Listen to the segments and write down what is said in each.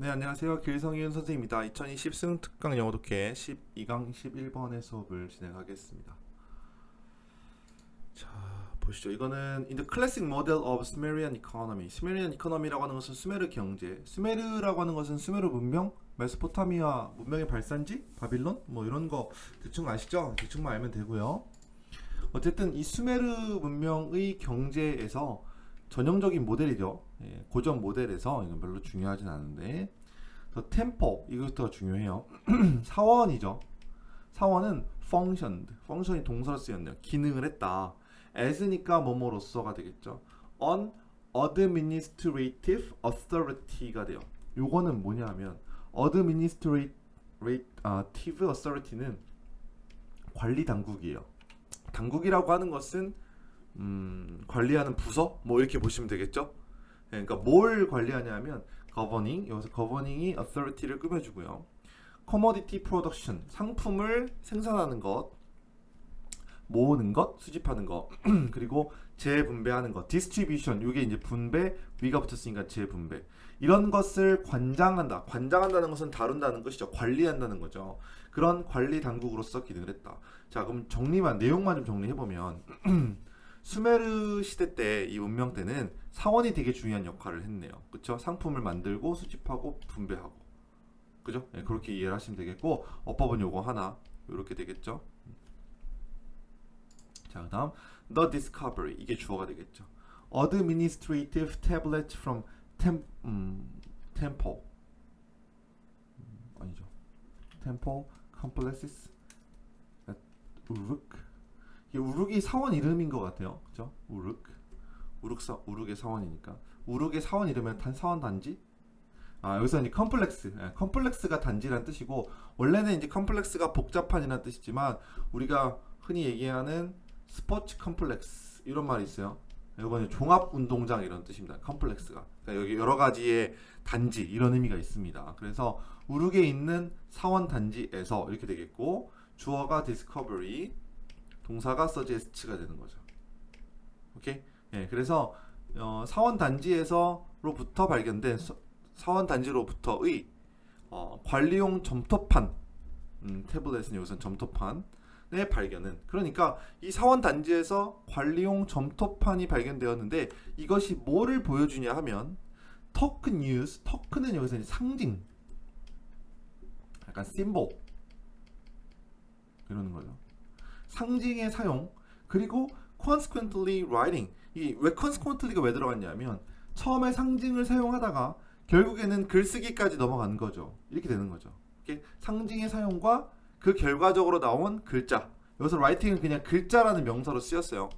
네, 안녕하세요. 길성윤 선생님입니다. 2020 수능 특강 영어 독해 12강 11번의 수업을 진행하겠습니다. 자, 보시죠. 이거는 In the classic model of Sumerian economy. Sumerian economy라고 하는 것은 수메르 경제. 수메르라고 하는 것은 수메르 문명, 메소포타미아 문명의 발산지, 바빌론 뭐 이런 거 대충 아시죠? 대충만 알면 되고요. 어쨌든 이 수메르 문명의 경제에서 전형적인 모델이죠. 예, 고전 모델에서 이건 별로 중요하진 않은데 더 템포 이것도 중요해요. 사원이죠. 사원은 functioned. function이 동사로 쓰였네요. 기능을 했다. as니까 뭐뭐로서가 되겠죠. on administrative authority가 돼요. 요거는 뭐냐면 administrative authority는 관리 당국이에요. 당국이라고 하는 것은 음, 관리하는 부서 뭐 이렇게 보시면 되겠죠. 예, 그러니까 뭘 관리하냐면 governing 여기서 governing이 authority를 꾸며주고요. commodity production 상품을 생산하는 것, 모으는 것, 수집하는 것, 그리고 재분배하는 것, distribution 이게 이제 분배 위가 붙었으니까 재분배 이런 것을 관장한다. 관장한다는 것은 다룬다는 것이죠. 관리한다는 거죠. 그런 관리 당국으로서 기능을 했다. 자, 그럼 정리만 내용만 좀 정리해 보면. 수메르 시대 때 이 문명 때는 사원이 되게 중요한 역할을 했네요. 그렇죠? 상품을 만들고 수집하고 분배하고. 그죠? 네, 그렇게 이해를 하시면 되겠고 어법은 요거 하나 이렇게 되겠죠. 자, 그다음 the discovery 이게 주어가 되겠죠. administrative tablet from tem 음, temple 음, 아니죠. temple complexes Uruk 이게 우룩이 사원 이름인 것 같아요. 그죠? 우룩. 우룩 사 우룩의 사원이니까. 우룩의 사원 이름은 단 사원 단지? 아, 여기서 이제 컴플렉스. 예, 컴플렉스가 단지라는 뜻이고 원래는 이제 컴플렉스가 복잡한이라는 뜻이지만 우리가 흔히 얘기하는 스포츠 컴플렉스 이런 말이 있어요. 이거는 종합 운동장 이런 뜻입니다. 컴플렉스가. 그러니까 여기 여러 가지의 단지 이런 의미가 있습니다. 그래서 우룩에 있는 사원 단지에서 이렇게 되겠고 주어가 discovery 동사가 suggest가 되는 거죠. 오케이? 예, 그래서 어, 사원 단지에서로부터 발견된 서, 사원 단지로부터의 어, 관리용 점토판 음, 태블릿은 여기서는 점토판의 발견은. 그러니까 이 사원 단지에서 관리용 점토판이 발견되었는데 이것이 뭐를 보여주냐 하면 토큰 뉴스 토큰은 여기서 상징. 약간 심볼 이러는 거죠. 상징의 사용. 그리고 consequently writing 이왜 consequently가 왜 들어갔냐면 처음에 상징을 사용하다가 결국에는 글쓰기까지 넘어간 거죠. 이렇게 되는 거죠. 상징의 사용과 그 결과적으로 나온 글자 여기서 writing은 그냥 글자라는 명사로 쓰였어요.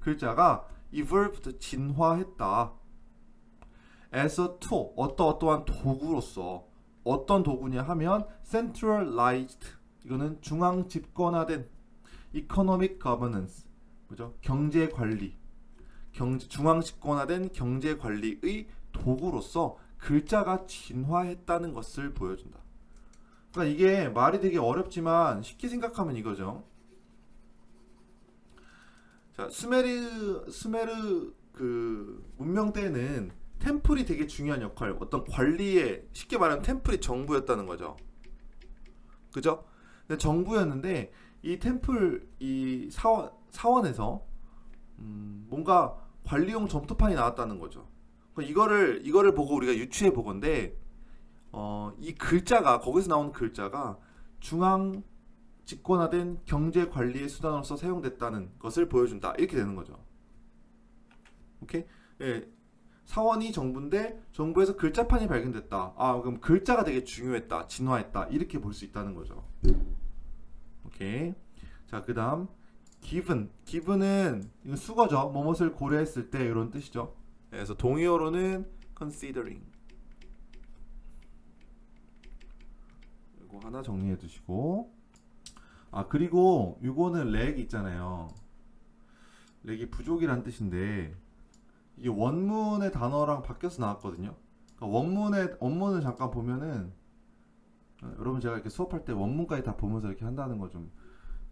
글자가 evolved 진화했다. as a tool 어떠어떠한 도구로서 어떤 도구냐 하면 centralized 이거는 중앙 집권화된 economic governance 그죠? 경제 관리 경제 중앙 집권화된 경제 관리의 도구로서 글자가 진화했다는 것을 보여준다. 그러니까 이게 말이 되게 어렵지만 쉽게 생각하면 이거죠. 자, 수메르 수메르 그 문명 때는 템플이 되게 중요한 역할, 어떤 관리에 쉽게 말하면 템플이 정부였다는 거죠. 그죠? 정부였는데 이 템플 이 사원 사원에서 음, 뭔가 관리용 점토판이 나왔다는 거죠. 이거를 이거를 보고 우리가 유추해 보건데 어, 이 글자가 거기서 나온 글자가 중앙 집권화된 경제 관리의 수단으로서 사용됐다는 것을 보여준다 이렇게 되는 거죠. 오케이? 예. 사원이 정부인데 정부에서 글자판이 발견됐다. 아 그럼 글자가 되게 중요했다, 진화했다 이렇게 볼 수 있다는 거죠. 오케이. 자, 그다음 given. given은 이거 수거죠. 뭐뭇을 고려했을 때 이런 뜻이죠. 그래서 동의어로는 considering. 이거 하나 정리해 두시고. 아, 그리고 이거는 렉 있잖아요. 렉이 부족이란 뜻인데 이게 원문의 단어랑 바뀌어서 나왔거든요. 그러니까 원문의 원문을 잠깐 보면은 어, 여러분 제가 이렇게 수업할 때 원문까지 다 보면서 이렇게 한다는 거좀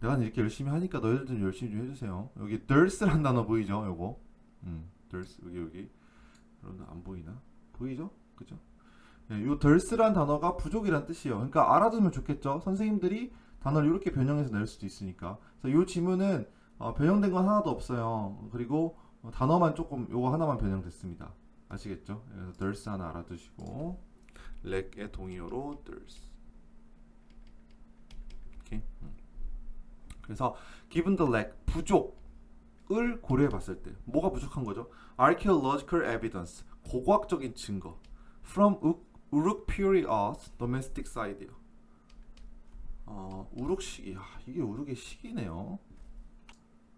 내가 이렇게 열심히 하니까 너희들 좀 열심히 좀 해주세요. 여기 dirt란 단어 보이죠? 요거 음, dirt 여기 여기 여러분 안 보이나? 보이죠? 그죠? 예, 요 덜스란 단어가 부족이란 뜻이에요. 그러니까 알아두면 좋겠죠. 선생님들이 단어를 이렇게 변형해서 낼 수도 있으니까. 그래서 요 지문은 어, 변형된 건 하나도 없어요. 그리고 어, 단어만 조금 요거 하나만 변형됐습니다. 아시겠죠? 그래서 덜스 하나 알아두시고 렉의 동의어로 덜스. 오케이. 음. 그래서 given the lack 부족을 고려해 봤을 때 뭐가 부족한 거죠? archaeological evidence 고고학적인 증거 from 우- 우룩 period domestic side요. 어, 우룩 시기. 아, 이게 우룩의 시기네요.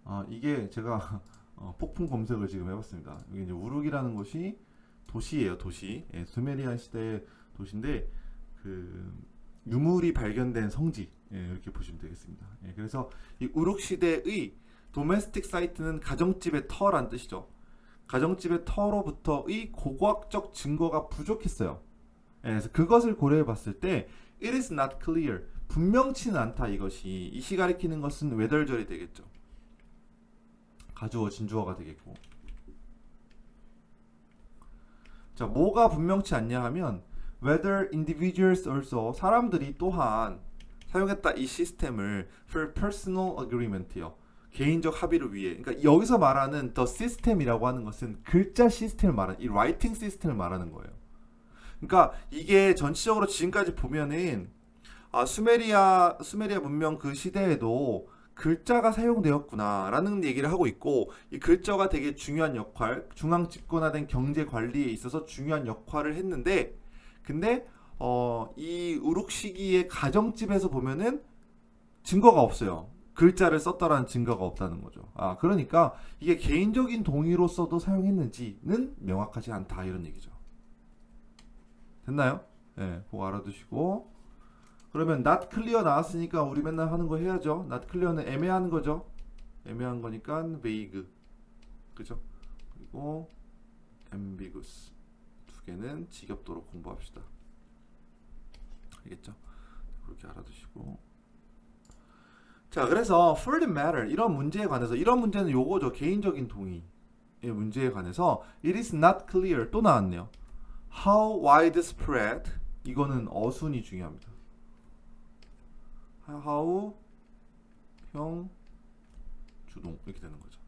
아, 이게 제가 어, 폭풍 검색을 지금 해봤습니다. 여기 이제 우룩이라는 곳이 도시예요, 도시. 예, 수메리안 시대의 도시인데 그 유물이 발견된 성지 예, 이렇게 보시면 되겠습니다. 예, 그래서 이 우룩 시대의 도메스틱 사이트는 가정집의 터란 뜻이죠. 가정집의 터로부터의 고고학적 증거가 부족했어요. 예, 그래서 그것을 고려해 봤을 때 it is not clear 분명치는 않다 이것이 이 시 가리키는 것은 외덜절이 되겠죠. 가주어 진주어가 되겠고 자 뭐가 분명치 않냐 하면 whether individuals also 사람들이 또한 사용했다 이 시스템을 for personal agreement요 개인적 합의를 위해 그러니까 여기서 말하는 the system이라고 하는 것은 글자 시스템을 말하는 이 writing 시스템을 말하는 거예요. 그러니까 이게 전체적으로 지금까지 보면은 아 수메리아 수메리아 문명 그 시대에도 글자가 사용되었구나라는 얘기를 하고 있고 이 글자가 되게 중요한 역할, 중앙 집권화된 경제 관리에 있어서 중요한 역할을 했는데 근데 어, 이 우룩 시기의 가정집에서 보면은 증거가 없어요. 글자를 썼다라는 증거가 없다는 거죠. 아, 그러니까 이게 개인적인 동의로서도 사용했는지는 명확하지 않다 이런 얘기죠. 됐나요? 예, 그거 알아두시고 그러면 not clear 나왔으니까 우리 맨날 하는 거 해야죠. not clear는 애매한 거죠. 애매한 거니까 vague. 그죠? 그리고 ambiguous. 두 개는 지겹도록 공부합시다. 알겠죠? 그렇게 알아두시고. 자, 그래서 for the matter 이런 문제에 관해서 이런 문제는 요거죠. 개인적인 동의의 문제에 관해서 it is not clear 또 나왔네요. how widespread 이거는 어순이 중요합니다. how 형 주동 이렇게 되는 거죠.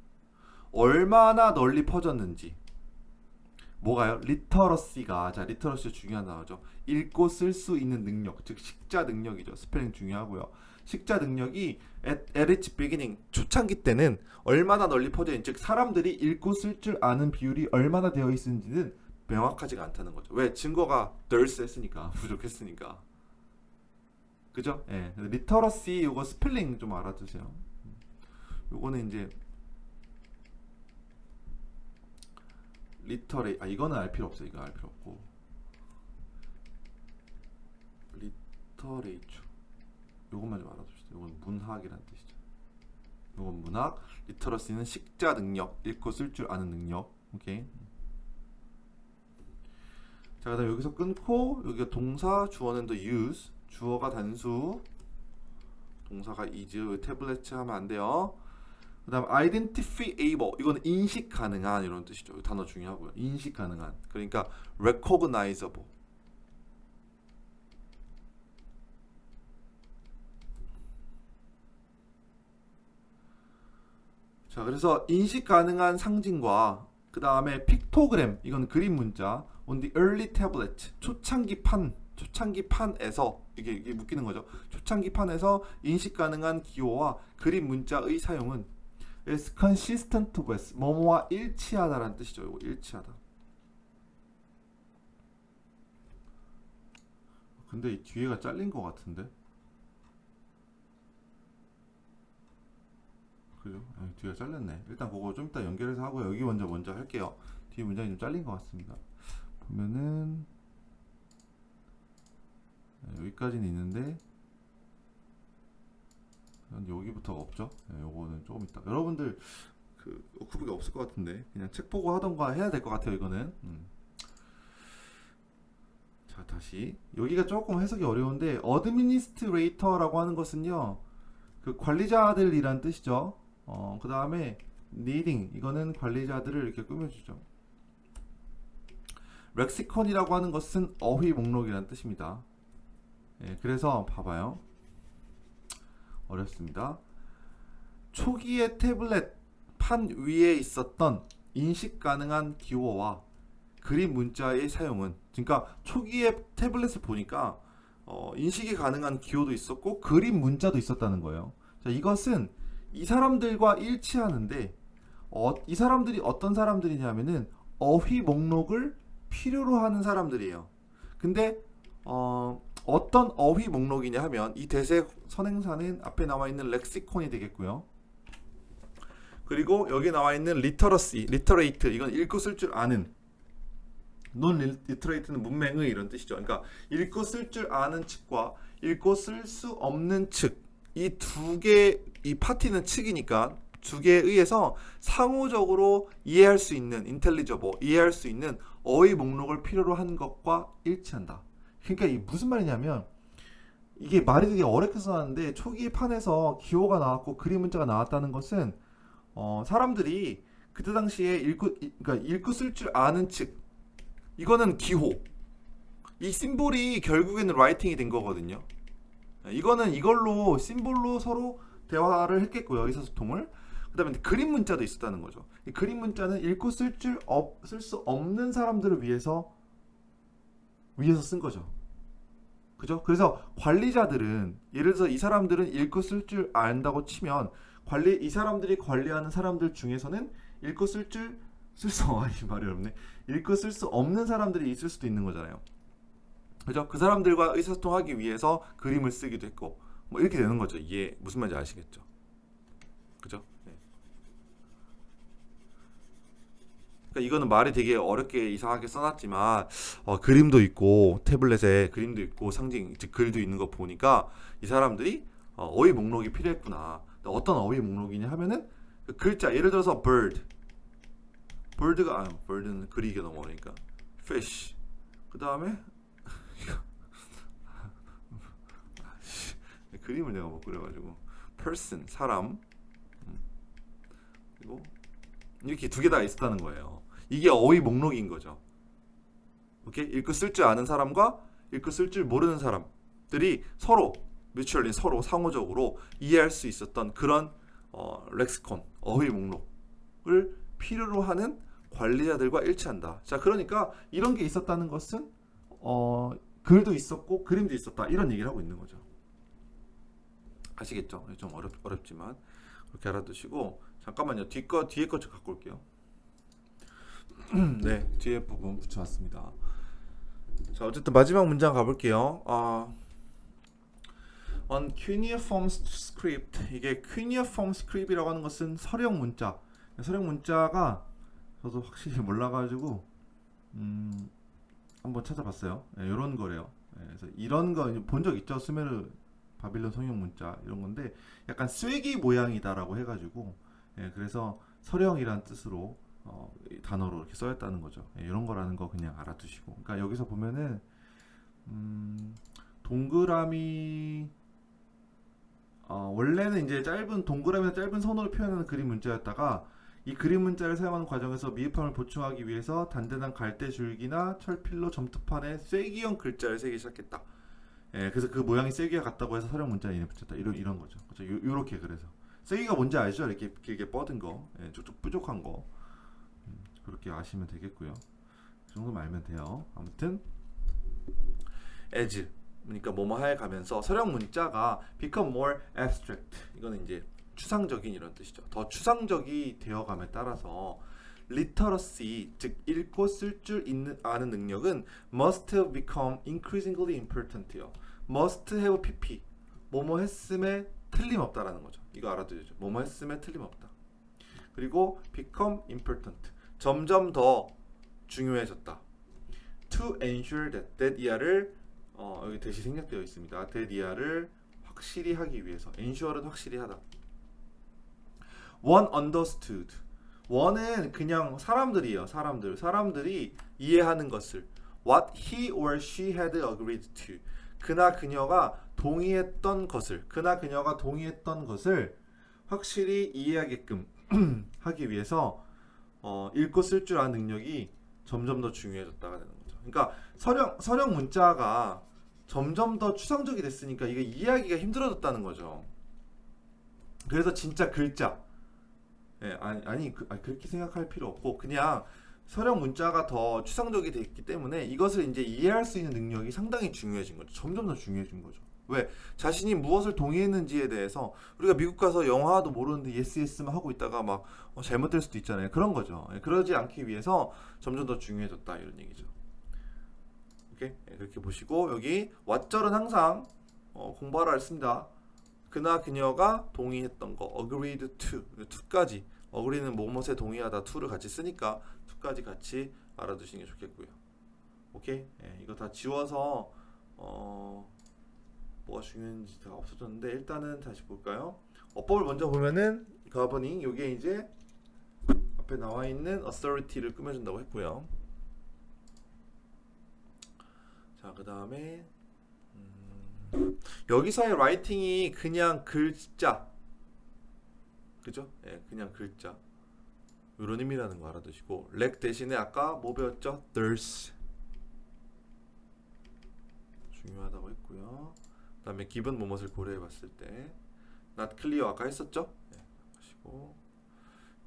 얼마나 널리 퍼졌는지 뭐가요? 리터러시가 자 리터러시 중요한 단어죠. 읽고 쓸 수 있는 능력 즉 식자 능력이죠. 스펠링 중요하고요. 식자 능력이 at, beginning 초창기 때는 얼마나 널리 퍼져 있는지 즉 사람들이 읽고 쓸 줄 아는 비율이 얼마나 되어 있는지는 명확하지가 않다는 거죠. 왜 증거가 덜스 했으니까 부족했으니까 그죠? 예. 리터러시 요거 스펠링 좀 알아두세요. 요거는 이제 리터레 아 이거는 알 필요 없어. 이거 알 필요 없고 리터레이처 요것만 좀 알아두시죠. 요건 문학이라는 뜻이죠. 요건 문학, 리터러시는 식자 능력, 읽고 쓸 줄 아는 능력. 오케이. 자, 그다음 여기서 끊고 여기가 동사, 주어는 the use, 주어가 단수, 동사가 is, 태블릿 하면 안 돼요. 그다음 identifiable 이거는 인식 가능한 이런 뜻이죠. 이 단어 중요하고요. 인식 가능한. 그러니까 recognizable. 자, 그래서 인식 가능한 상징과 그 다음에 픽토그램 이건 그림 문자 on the early tablet 초창기 판 초창기 판에서 이게, 이게 묶이는 거죠. 초창기 판에서 인식 가능한 기호와 그림 문자의 사용은 is consistent with 뭐뭐와 일치하다라는 뜻이죠. 이거 일치하다. 근데 이 뒤에가 잘린 것 같은데. 그죠? 아, 뒤가 잘렸네. 일단 그거 좀 이따 연결해서 하고 여기 먼저 먼저 할게요. 뒤에 문장이 좀 잘린 것 같습니다. 보면은 네, 여기까지는 있는데 난 여기부터가 없죠. 네, 요거는 조금 있다. 여러분들 그 워크북이 없을 것 같은데 그냥 책 보고 하던가 해야 될 것 같아요. 이거는. 음. 자 다시 여기가 조금 해석이 어려운데 어드미니스트레이터라고 하는 것은요 그 관리자들이란 뜻이죠. 어, 그 다음에 needing 이거는 관리자들을 이렇게 꾸며주죠. 렉시콘이라고 하는 것은 어휘 목록이라는 뜻입니다. 예, 그래서 봐봐요. 어렵습니다. 초기의 태블릿 판 위에 있었던 인식 가능한 기호와 그림 문자의 사용은 그러니까 초기의 태블릿을 보니까 어, 인식이 가능한 기호도 있었고 그림 문자도 있었다는 거예요. 자, 이것은 이 사람들과 일치하는데 어, 이 사람들이 어떤 사람들이냐면은 어휘 목록을 필요로 하는 사람들이에요. 근데 어, 어떤 어휘 목록이냐 하면 이 대세 선행사는 앞에 나와 있는 렉시콘이 되겠고요. 그리고 여기 나와 있는 리터러시, 리터레이트 이건 읽고 쓸 줄 아는 논 리터레이트는 문맹의 이런 뜻이죠. 그러니까 읽고 쓸 줄 아는 측과 읽고 쓸 수 없는 측 이 두 개 이 파티는 측이니까 두 개에 의해서 상호적으로 이해할 수 있는 인텔리저버 이해할 수 있는 어휘 목록을 필요로 한 것과 일치한다. 그러니까 이 무슨 말이냐면 이게 말이 되게 어렵게 써놨는데 초기 판에서 기호가 나왔고 그림 문자가 나왔다는 것은 어, 사람들이 그때 당시에 읽고 이- 그러니까 읽고 쓸 줄 아는 측 이거는 기호 이 심볼이 결국에는 라이팅이 된 거거든요. 이거는 이걸로 심볼로 서로 대화를 했겠고요 의사소통을 그다음에 그림 문자도 있었다는 거죠. 이 그림 문자는 읽고 쓸줄쓸수 없는 사람들을 위해서 위해서 쓴 거죠. 그죠? 그래서 관리자들은 예를 들어서 이 사람들은 읽고 쓸 줄 안다고 치면 관리 이 사람들이 관리하는 사람들 중에서는 읽고 쓸 줄 쓸수 아이 말이 어렵네. 읽고 쓸 수 없는 사람들이 있을 수도 있는 거잖아요. 그죠? 그 사람들과 의사소통하기 위해서 그림을 쓰기도 했고 뭐 이렇게 되는 거죠. 이게 무슨 말인지 아시겠죠? 그죠? 네. 그러니까 이거는 말이 되게 어렵게 이상하게 써놨지만 어, 그림도 있고 태블릿에 그림도 있고 상징 즉 글도 있는 거 보니까 이 사람들이 어, 어휘 목록이 필요했구나. 어떤 어휘 목록이냐 하면은 그 글자 예를 들어서 bird, bird가 아 bird는 그리기 너무 어려니까 fish 그 다음에 그림을 내가 못 그려가지고 person 사람 음. 그리고 이렇게 두 개 다 있었다는 거예요. 이게 어휘 목록인 거죠. 오케이 읽고 쓸 줄 아는 사람과 읽고 쓸 줄 모르는 사람들이 서로 뮤추얼리 서로 상호적으로 이해할 수 있었던 그런 어, 렉시콘 어휘 목록을 필요로 하는 관리자들과 일치한다. 자 그러니까 이런 게 있었다는 것은 어, 글도 있었고 그림도 있었다 이런 얘기를 하고 있는 거죠. 아시겠죠? 좀 어렵 어렵지만 그렇게 알아두시고 잠깐만요. 뒤거 뒤에 거좀 갖고 올게요. 네, 뒤에 부분 붙여왔습니다. 자, 어쨌든 마지막 문장 가볼게요. 아, on cuneiform script 이게 cuneiform script이라고 하는 것은 서령 문자. 서령 문자가 저도 확실히 몰라가지고 음, 한번 찾아봤어요. 이런 거래요. 예, 그래서 이런 거 본 적 있죠? 수메르 바빌론 성형 문자 이런 건데 약간 쐐기 모양이다라고 해가지고 예, 그래서 서령이란 뜻으로 어, 이 단어로 이렇게 써였다는 거죠. 예, 이런 거라는 거 그냥 알아두시고. 그러니까 여기서 보면은 음, 동그라미 어, 원래는 이제 짧은 동그라미나 짧은 선으로 표현하는 그림 문자였다가 이 그림 문자를 사용하는 과정에서 미흡함을 보충하기 위해서 단단한 갈대 줄기나 철필로 점토판에 쐐기형 글자를 새기 시작했다. 예, 그래서 그 모양이 쐐기가 같다고 해서 서령 문자 이름 붙였다. 이런 이런 거죠. 그렇죠. 요, 요렇게 그래서 쐐기가 뭔지 알죠? 이렇게 길게 뻗은 거, 예, 쭉쭉 뾰족한 거. 음, 그렇게 아시면 되겠고요. 그 정도만 알면 돼요. 아무튼 as 그러니까 뭐뭐하에 가면서 서령 문자가 become more abstract 이거는 이제 추상적인 이런 뜻이죠. 더 추상적이 되어감에 따라서 literacy 즉 읽고 쓸줄 아는 능력은 must become increasingly important요. must have pp 뭐뭐 했음에 틀림없다라는 거죠. 이거 알아두죠. 뭐뭐 했음에 틀림없다. 그리고 become important 점점 더 중요해졌다. To ensure that that 이하를 어, 여기 대시 생략되어 있습니다. that 이하를 확실히 하기 위해서 ensure는 확실히 하다. one understood one은 그냥 사람들이에요. 사람들 사람들이 이해하는 것을 what he or she had agreed to 그나 그녀가 동의했던 것을 그나 그녀가 동의했던 것을 확실히 이해하게끔 하기 위해서 어, 읽고 쓸 줄 아는 능력이 점점 더 중요해졌다가 되는 거죠. 그러니까 서령 서령 문자가 점점 더 추상적이 됐으니까 이게 이해하기가 힘들어졌다는 거죠. 그래서 진짜 글자, 예, 아니, 아니, 그, 그렇게 생각할 필요 없고 그냥 서령 문자가 더 추상적이 됐기 때문에 이것을 이제 이해할 수 있는 능력이 상당히 중요해진 거죠. 점점 더 중요해진 거죠. 왜 자신이 무엇을 동의했는지에 대해서 우리가 미국 가서 영어도 모르는데 예스 예스만 하고 있다가 막 어, 잘못될 수도 있잖아요. 그런 거죠. 예, 그러지 않기 위해서 점점 더 중요해졌다 이런 얘기죠. 이렇게 예, 그렇게 보시고 여기 왓절은 항상 어, 공부하라 했습니다. 그나 그녀가 동의했던 거 agreed to to까지 agree는 뭐뭐에 동의하다 to를 같이 쓰니까 to까지 같이 알아두시는 게 좋겠고요. 오케이 예, 이거 다 지워서 어, 뭐가 중요한지 다 없어졌는데 일단은 다시 볼까요? 어법을 먼저 보면은 governing 요게 이제 앞에 나와 있는 authority를 꾸며준다고 했고요. 자, 그 다음에 음, 여기서의 라이팅이 그냥 글자, 그죠? 예, 그냥 글자. 이런 의미라는 거 알아두시고 렉 대신에 아까 뭐 배웠죠? there's 중요하다고 했고요. 그다음에 기본 뭐뭇을 고려해봤을 때 not clear 아까 했었죠? 네, 하시고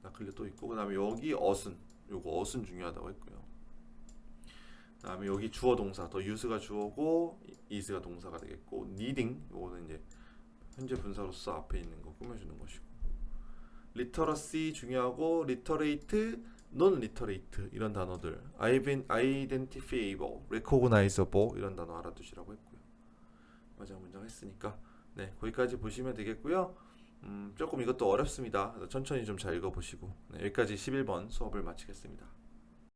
not clear 또 있고 그다음에 여기 어순 요거 어순 중요하다고 했고요. 그다음에 여기 주어 동사 더 use가 주어고 is가 동사가 되겠고 needing 요거는 이제 현재 분사로서 앞에 있는 거 꾸며주는 것이고 literacy 중요하고 literate, non-literate 이런 단어들 identifiable, recognizable 이런 단어 알아두시라고 했고요. 마지막 문장 했으니까 네 거기까지 보시면 되겠고요. 음, 조금 이것도 어렵습니다. 천천히 좀 잘 읽어보시고 네, 여기까지 11번 수업을 마치겠습니다.